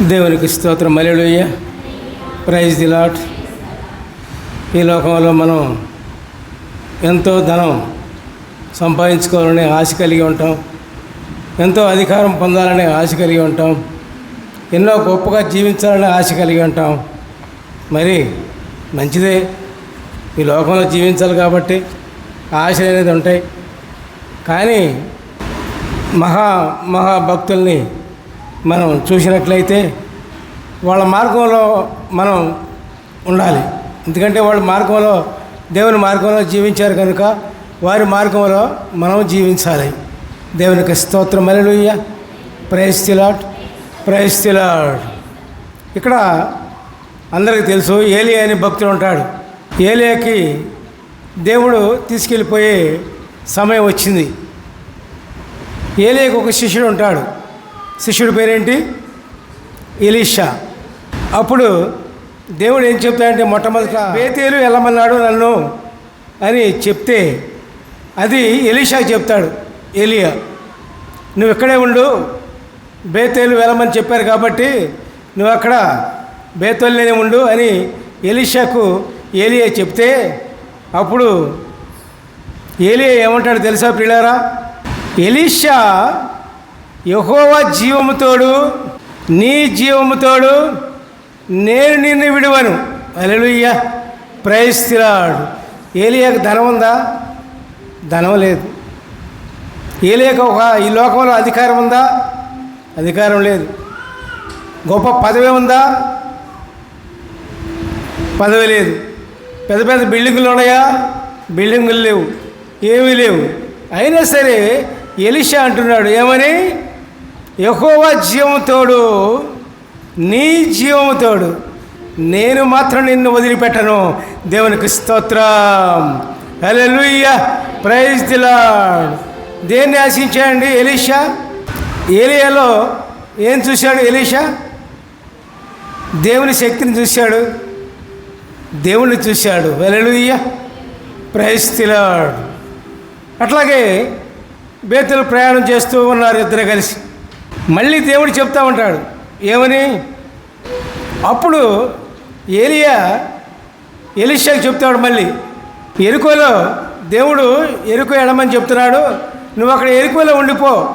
దేవునికి స్తోత్రం. మల్లెలుయ్య praise the lot ఈ లోకంలో మనం ఎంతో ధనం సంపాదించుకోవాలనే ఆశ కలిగి ఉంటాం. ఎంతో అధికారం పొందాలనే ఆశ కలిగి ఉంటాం. ఎన్నో గొప్పగా జీవించాలనే ఆశ కలిగి ఉంటాం. మరి మంచిదే. ఈ లోకంలో జీవించాలి కాబట్టి ఆశలు అనేది ఉంటాయి. కానీ మహా మహా భక్తుల్ని మనం చూసినట్లయితే వాళ్ళ మార్గంలో మనం ఉండాలి. ఎందుకంటే వాళ్ళ మార్గంలో దేవుని మార్గంలో జీవించారు కనుక వారి మార్గంలో మనం జీవించాలి. దేవునికి స్తోత్రం. మరలుయ్య ప్రైస్తిలాట్ ప్రైస్తిలాట్ ఇక్కడ అందరికీ తెలుసు ఏలి అని భక్తుడు ఉంటాడు. ఏలియాకి దేవుడు తీసుకెళ్ళిపోయే సమయం వచ్చింది. ఏలియాకి ఒక శిష్యుడు ఉంటాడు. శిష్యుడి పేరేంటి? ఎలీషా. అప్పుడు దేవుడు ఏం చెప్తాడంటే మొట్టమొదట బేతేలు వెళ్ళమన్నాడు నన్ను అని చెప్తే అది ఎలీషా చెప్తాడు ఏలియా నువ్వు ఇక్కడే ఉండు. బేతేలు వెళ్ళమని చెప్పారు కాబట్టి నువ్వు అక్కడ బేతోల్లోనే ఉండు అని ఎలీషాకు ఏలియా చెప్తే అప్పుడు ఏలియా ఏమంటాడు తెలుసా పిల్లారా ఎలీషా యహోవా జీవముతోడు నీ జీవముతోడు నేను నిన్ను విడువను. అలెలుయ్య ప్రయస్తిరాడు ఏలియాకు ధనం ఉందా? ధనం లేదు. ఏలియాకు ఒక ఈ లోకంలో అధికారం ఉందా? అధికారం లేదు. గొప్ప పదవి ఉందా? పదవి లేదు. పెద్ద పెద్ద బిల్డింగులు ఉన్నాయా? బిల్డింగులు లేవు. ఏమీ లేవు. అయినా సరే ఎలిషా అంటున్నాడు ఏమని? యహోవ జీవముతోడు నీ జీవముతోడు నేను మాత్రం నిన్ను వదిలిపెట్టను. దేవునికి స్తోత్రం. హల్లెలూయ. ప్రైజ్ ది దేన్ని ఆశించాడండి? ఎలీషా? ఏలియాలో ఏం చూశాడు ఎలీషా? దేవుని శక్తిని చూశాడు. దేవుణ్ణి చూశాడు. వెలలుయ్య ప్రయస్తిలాడు అట్లాగే బేతులు ప్రయాణం చేస్తూ ఉన్నారు ఇద్దరు కలిసి. మళ్ళీ దేవుడు చెప్తా ఉంటాడు. ఏమని? అప్పుడు ఏలియా ఎలిషాకి చెప్తాడు మళ్ళీ ఎరుకోలో దేవుడు ఎరుకో ఎడమని చెప్తున్నాడు నువ్వు అక్కడ ఎరుకోలో ఉండిపో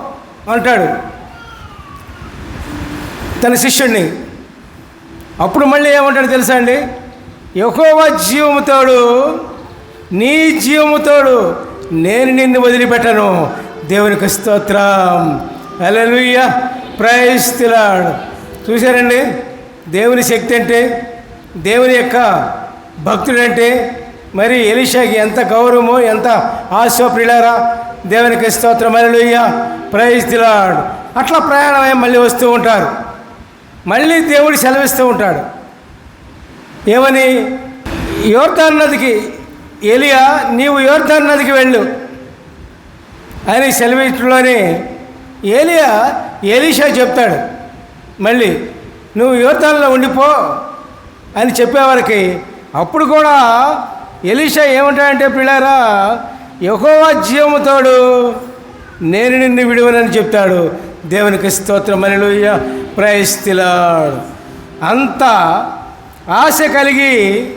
అంటాడు తన శిష్యుడిని అప్పుడు మళ్ళీ ఏమంటాడు తెలుసా అండి? యహోవా జీవముతోడు నీ జీవముతోడు నేను నిన్ను వదిలిపెట్టను. దేవునికి స్తోత్రం. అలలుయ్య ప్రయస్తిలాడు చూశారండి? దేవుని శక్తి అంటే దేవుని యొక్క భక్తుడంటే మరి ఎలిషాకి ఎంత గౌరవమో ఎంత ఆశ్వప్రిలారా దేవునికి స్తోత్రం. అలలుయ్య ప్రయస్తిలాడు అట్లా ప్రయాణమై మళ్ళీ వస్తూ ఉంటారు. మళ్ళీ దేవుడు సెలవిస్తూ ఉంటాడు. ఏమని? యోర్ధాన్ నదికి ఎలియా నీవు యోర్ధాన్ నదికి వెళ్ళు. అని సెలవిట్లోనే ఏలియా ఏలీషా చెప్తాడు. మళ్ళీ నువ్వు యువతంలో ఉండిపో అని చెప్పేవారికి అప్పుడు కూడా ఎలీషా ఏమంటాడంటే పిల్లారా యహోవా జీవముతోడు నేను నిన్ను విడువనని చెప్తాడు. దేవునికి స్తోత్రం. అనిలుయ్య ప్రయస్తిలాడు అంత ఆశ కలిగి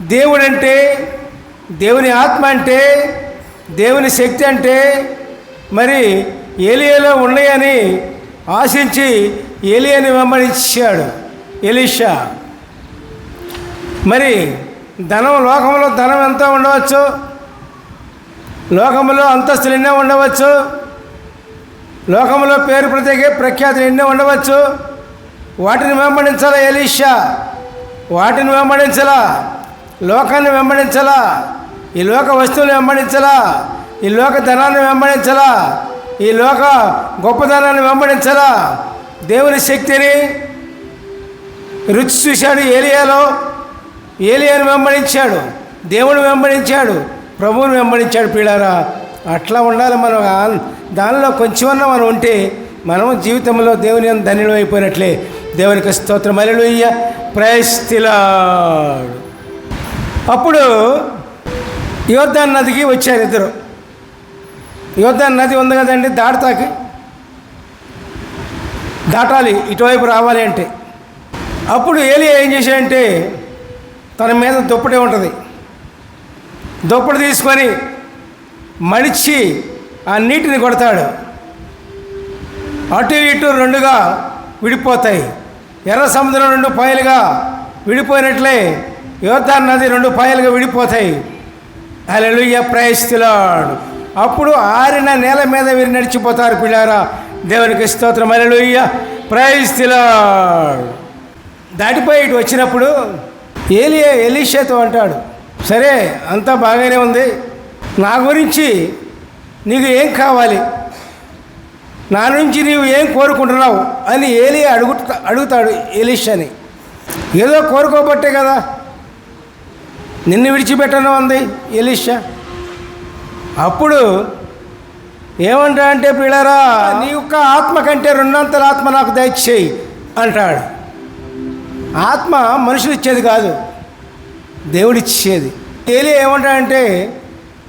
దేవుడంటే దేవుని ఆత్మ అంటే దేవుని శక్తి అంటే మరి ఏలియాలో ఉన్నాయని ఆశించి ఏలియాని వెంబడించాడు ఎలీషా. మరి ధనం లోకంలో ధనం ఎంత ఉండవచ్చు? లోకంలో అంతస్తులు ఎన్నో ఉండవచ్చు? లోకంలో పేరు ప్రత్యేక ప్రఖ్యాతులు ఎన్నో ఉండవచ్చు? వాటిని వెంబడించాలా ఎలీషా? వాటిని వెంబడించలా? లోకాన్ని వెంబడించలా? ఈ లోక వస్తువులు వెంబడించలా? ఈ లోక ధనాన్ని వెంబడించలా? ఈ లోక గొప్పదనాన్ని వెంబడించరా? దేవుని శక్తిని రుచి చూశాడు ఏలియాలో. ఏలియాను వెంబడించాడు దేవుని వెంబడించాడు ప్రభువుని వెంబడించాడు పీడారా అట్లా ఉండాలి మనం. దానిలో కొంచెమన్నా మనం ఉంటే మనం జీవితంలో దేవుని ధన్యులు అయిపోయినట్లే. దేవునికి స్తోత్రం. అలెలుయ్య ప్రయస్తిలాడు అప్పుడు యోర్ధాన్ నదికి వచ్చారు ఇద్దరు. యోర్ధాన్ నది ఉంది కదండి దాటతాకి. దాటాలి ఇటువైపు రావాలి అంటే. అప్పుడు ఏలి ఏం చేశాడంటే తన మీద దుప్పటి ఉంటుంది. దుప్పటి తీసుకొని మడిచి ఆ నీటిని కొడతాడు. అటు ఇటు రెండుగా విడిపోతాయి. ఎర్ర సముద్రం రెండు పాయలుగా విడిపోయినట్లే యోధాన్ నది రెండు పాయలుగా విడిపోతాయి. అలెలుయ్య ప్రయస్తులాడు అప్పుడు ఆరిన నేల మీద వీరు నడిచిపోతారు పిల్లారా. దేవునికి స్తోత్రం. అలెలుయ్య ప్రయస్తులాడు దాటిపోయి ఇటు వచ్చినప్పుడు ఏలియా ఎలీషాతో అంటాడు సరే అంతా బాగానే ఉంది. నా గురించి నీకు ఏం కావాలి? నా నుంచి నీవు ఏం కోరుకుంటున్నావు? అని ఏలి అడుగు అడుగుతాడు ఎలీషాని. ఏదో కోరుకోబట్టే కదా. నిన్ను విడిచిపెట్టను అంది ఎలీషా. అప్పుడు ఏమంటా అంటే పిల్లరా నీ యొక్క ఆత్మ కంటే రెండంతల ఆత్మ నాకు దయచేయి అంటాడు. ఆత్మ మనుషులు ఇచ్చేది కాదు దేవుడిచ్చేది. ఏలి ఏమంటాడంటే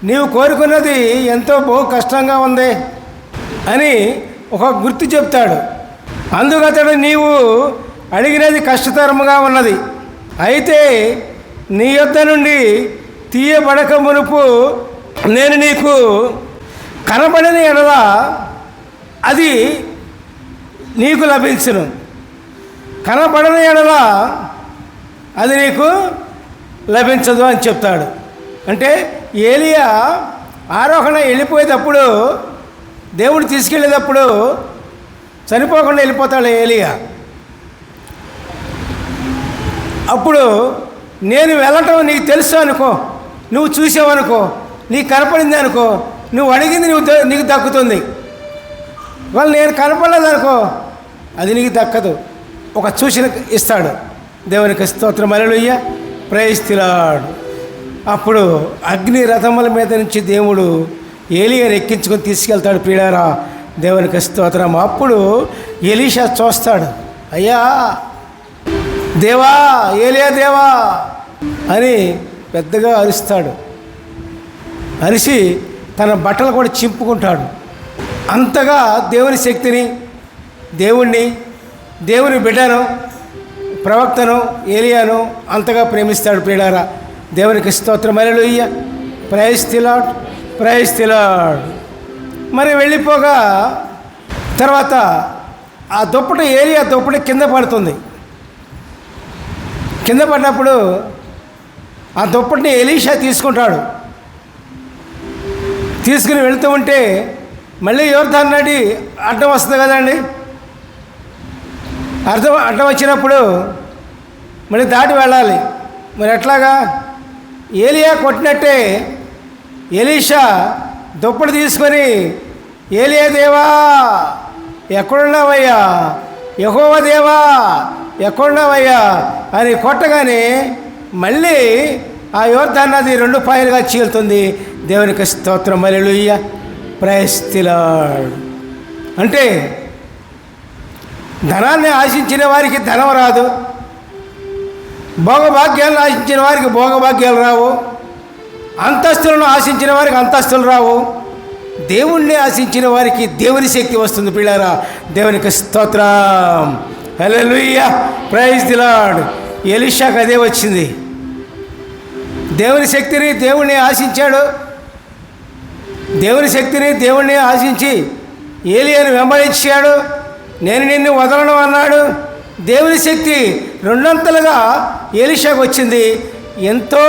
నీవు కోరుకున్నది ఎంతో బహు కష్టంగా ఉంది అని ఒక గుర్తు చెప్తాడు. అందుకతడు నీవు అడిగినది కష్టతరముగా ఉన్నది. అయితే నీ యొద్ద నుండి తీయబడక మునుపు నేను నీకు కనబడిన ఎడల అది నీకు లభించును. కనబడిన ఎడల అది నీకు లభించదు అని చెప్తాడు. అంటే ఏలియా ఆరోహణ వెళ్ళిపోయేటప్పుడు దేవుడు తీసుకెళ్ళేటప్పుడు చనిపోకుండా వెళ్ళిపోతాడు ఏలియా. అప్పుడు నేను వెళ్ళటం నీకు తెలుసు అనుకో నువ్వు చూసావనుకో నీకు కనపడింది అనుకో నువ్వు అడిగింది నువ్వు నీకు దక్కుతుంది. వాళ్ళు నేను కనపడలేదనుకో అది నీకు దక్కదు. ఒక సూచన ఇస్తాడు. దేవునికి స్తోత్రం. అలలుయ్య ప్రయస్తిలాడు అప్పుడు అగ్ని రథముల మీద నుంచి దేవుడు ఏలియని ఎక్కించుకొని తీసుకెళ్తాడు. పీడారా దేవునికి స్తోత్రం. అప్పుడు ఎలీషా చూస్తాడు. అయ్యా దేవా ఏలియా దేవా అని పెద్దగా అరుస్తాడు. అరిసి తన బట్టలు కూడా చింపుకుంటాడు. అంతగా దేవుని శక్తిని దేవుణ్ణి దేవుని బిడ్డను ప్రవక్తను ఏలియాను అంతగా ప్రేమిస్తాడు పీడారా దేవునికి స్తోత్రం. ఇయ్య ప్రైజ్ తిలాడ్ ప్రైజ్ తిలాడ్ మరి వెళ్ళిపోగా తర్వాత ఆ దుప్పటి ఏలియా దుప్పటి కింద పడుతుంది. కింద పడినప్పుడు ఆ దుప్పటిని ఎలీషా తీసుకుంటాడు. తీసుకుని వెళుతూ ఉంటే మళ్ళీ యోర్ధాన్ నడి అడ్డం వస్తుంది కదండి? అర్థం అడ్డం వచ్చినప్పుడు మళ్ళీ దాటి వెళ్ళాలి. మరి ఎట్లాగా? ఏలియా కొట్టినట్టే ఎలీషా దుప్పటి తీసుకొని ఏలియా దేవా ఎక్కడున్నావయ్యా? యహోవ దేవా ఎక్కడున్నావయ్యా? అని కొట్టగానే మళ్ళీ ఆ యోర్ధన్ నది రెండు పాయలుగా చీలుతుంది. దేవునికి స్తోత్రం. మల్లెలుయ్య ప్రయస్తిలాడు అంటే ధనాన్ని ఆశించిన వారికి ధనం రాదు. భోగభాగ్యాలను ఆశించిన వారికి భోగభాగ్యాలు రావు. అంతస్తులను ఆశించిన వారికి అంతస్తులు రావు. దేవుణ్ణి ఆశించిన వారికి దేవుని శక్తి వస్తుంది పిల్లరా. దేవునికి స్తోత్రం. హలో ప్రైజ్ ది ఎలిషాకు అదే వచ్చింది. దేవుని శక్తిని దేవుణ్ణి ఆశించాడు. దేవుని శక్తిని దేవుణ్ణి ఆశించి ఏలియను వెంబడించాడు. నేను నిన్ను వదలను అన్నాడు. దేవుని శక్తి రెండంతలుగా ఎలిషాకు వచ్చింది. ఎంతో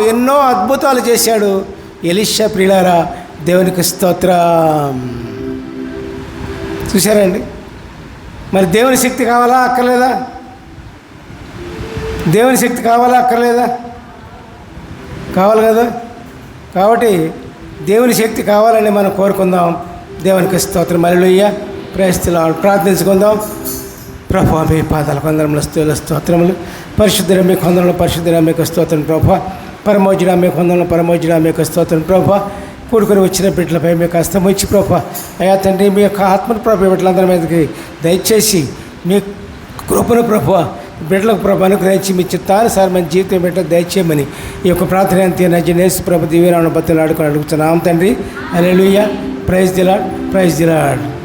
ఎన్నో అద్భుతాలు చేశాడు. ఎలిషా ప్రియులారా దేవునికి స్తోత్రం. చూశారండి మరి దేవుని శక్తి కావాలా అక్కర్లేదా? దేవుని శక్తి కావాలా అక్కర్లేదా? కావాలి కదా? కాబట్టి దేవుని శక్తి కావాలని మనం కోరుకుందాం. దేవునికి స్తోత్రం. మరలుయ్య క్రైస్తులు ప్రార్థించుకుందాం. ప్రభా మీ పాదాల కొందరముల స్థూల స్తోత్రములు. పరిశుద్ధుల మీ కొందరంలో పరిశుద్ధుల మీకు స్తోత్రం ప్రభా. పరమోజుడ మీ కొందరంలో పరమోజుడ మీకు స్తోత్రం ప్రభా. కూడుకొని వచ్చిన బిడ్డలపై మీకు హస్తం ఇచ్చి ప్రభా. అయా తండ్రి మీ యొక్క ఆత్మను ప్రభు బిడ్డలందరి మీదకి దయచేసి మీ కృపను ప్రభు బిడ్డలకు ప్రభు అనుగ్రహించి మీ చిత్తానుసారి మన జీవితం బిడ్డ దయచేయమని ఈ యొక్క ప్రార్థన అంతే నజనేసి ప్రభు దివ్యరావణ బతులు ఆడుకొని అడుగుతున్నాం తండ్రి. అలెలుయ్య ప్రైజ్ దిలాడ్ ప్రైజ్ దిలాడ్